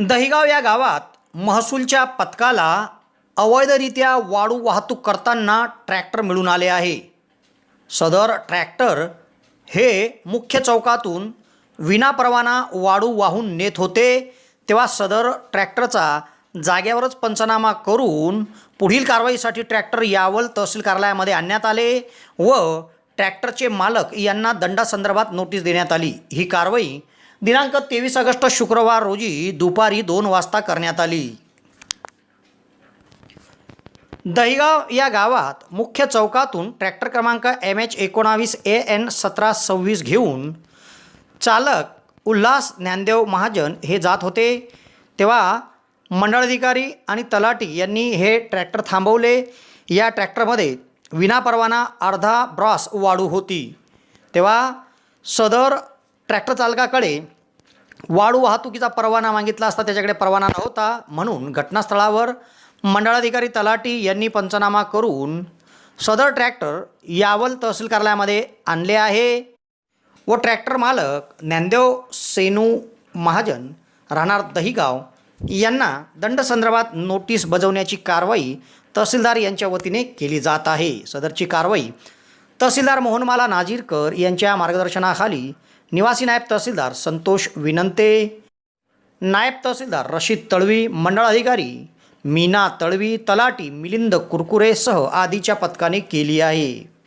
दहिगाव या गावात महसूलच्या पथकाला अवैधरित्या वाळू वाहतूक करताना ट्रॅक्टर मिळून आले आहे. सदर ट्रॅक्टर हे मुख्य चौकातून विनापरवाना वाळू वाहून नेत होते तेव्हा सदर ट्रॅक्टरचा जाग्यावरच पंचनामा करून पुढील कारवाईसाठी ट्रॅक्टर यावल तहसील कार्यालयामध्ये आणण्यात आले व ट्रॅक्टरचे मालक यांना दंडासंदर्भात नोटीस देण्यात आली. ही कारवाई दिनांक तेवीस ऑगस्ट शुक्रवार रोजी दुपारी दोन वाजता करण्यात आली. दहिगाव या गावात मुख्य चौकातून ट्रॅक्टर क्रमांक एम एच एकोणावीस ए एन सतरा सव्वीस घेऊन चालक उल्हास ज्ञानदेव महाजन हे जात होते. तेव्हा मंडळाधिकारी आणि तलाटी यांनी हे ट्रॅक्टर थांबवले. या ट्रॅक्टरमध्ये विनापरवाना अर्धा ब्रॉस वाढू होती. तेव्हा सदर ट्रॅक्टर चालकाकडे वाळू वाहतुकीचा परवाना मागितला असता त्याच्याकडे परवाना नव्हता. म्हणून घटनास्थळावर मंडळाधिकारी तलाटी यांनी पंचनामा करून सदर ट्रॅक्टर यावल तहसील कार्यालयामध्ये आणले आहे. व ट्रॅक्टर मालक ज्ञानदेव सेनू महाजन राहणार दहिगाव यांना दंडसंदर्भात नोटीस बजावण्याची कारवाई तहसीलदार यांच्या वतीने केली जात आहे. सदरची कारवाई तहसीलदार मोहनमाला नाजीरकर यांच्या मार्गदर्शनाखाली निवासी नायब तहसीलदार संतोष विनंते. नायब तहसीलदार रशीद तळवी मंडळ अधिकारी मीना तळवी तलाटी मिलिंद कुरकुरेसह आदीच्या पथकाने केली आहे.